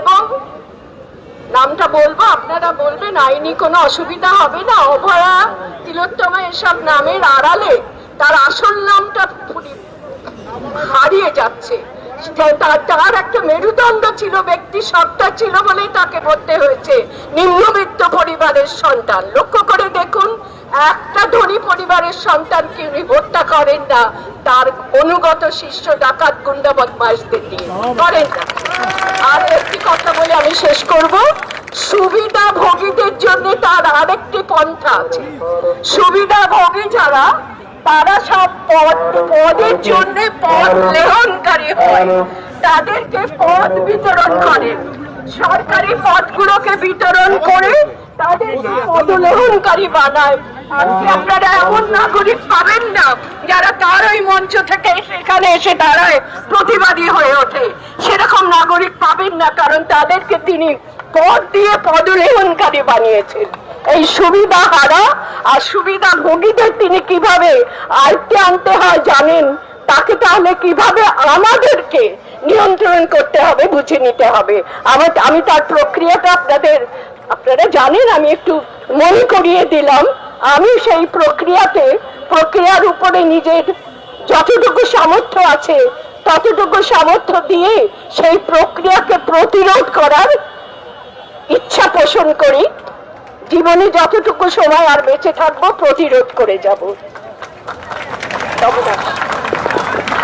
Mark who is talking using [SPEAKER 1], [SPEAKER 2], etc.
[SPEAKER 1] এবং নামটা বলব, আপনারা বলবেন, আইনি কোনো অসুবিধা হবে না। অভয়া তিলোত্তমা এসব নামের আড়ালে তার আসল নামটা হারিয়ে যাচ্ছে। তার একটা মেরুদণ্ড ছিল, ব্যক্তি সত্তা ছিল বলেই তাকে বলতে হয়েছে। নিম্নবিত্ত পরিবারের সন্তান। লক্ষ্য করে দেখুন, একটা ধনী পরিবারের সন্তানকে উনি হত্যা করেন না। তার অনুগত শিষ্য ডাকাত গুন্ডা বদমাইশদের দিয়ে। করেন না। আর একটি কথা বলে আমি শেষ করব। সুবিধা ভোগীদের জন্য তার আরেকটি পন্থা আছে। সুবিধা ভোগী যারা, তারা সব পদ, পদের জন্য পদ লেহনকারী হয়। তাদেরকে পদ বিতরণ করেন সরকারি পদগুলোকে বিতরণ করে তাদেরকে পদলেহনকারী বানায়। আপনারা এমন নাগরিক পাবেন না। মঞ্চ থেকে সেখানে এসে দাঁড়ায় প্রতিবাদী হয়ে ওঠে। সেরকম নাগরিক পাবেন না, কারণ তাদেরকে তিনি পদ দিয়ে পদলেহনকারী বানিয়েছেন। এই সুবিধা হারা আর সুবিধা ভোগীদের তিনি কীভাবে আয়ত্তে আনতে হয় জানেন? তাকে তাহলে কীভাবে আমাদেরকে নিয়ন্ত্রণ করতে হবে, বুঝে নিতে হবে। আমার আমি তার প্রক্রিয়াটা আপনাদের আপনারা জানেন, আমি একটু মনে করিয়ে দিলাম। আমি সেই প্রক্রিয়াতে প্রক্রিয়ার উপরে নিজের যতটুকু সামর্থ্য আছে, ততটুকু সামর্থ্য দিয়ে সেই প্রক্রিয়াকে প্রতিরোধ করার ইচ্ছা পোষণ করি। জীবনে যতটুকু সময় আর বেঁচে থাকব, প্রতিরোধ করে যাব।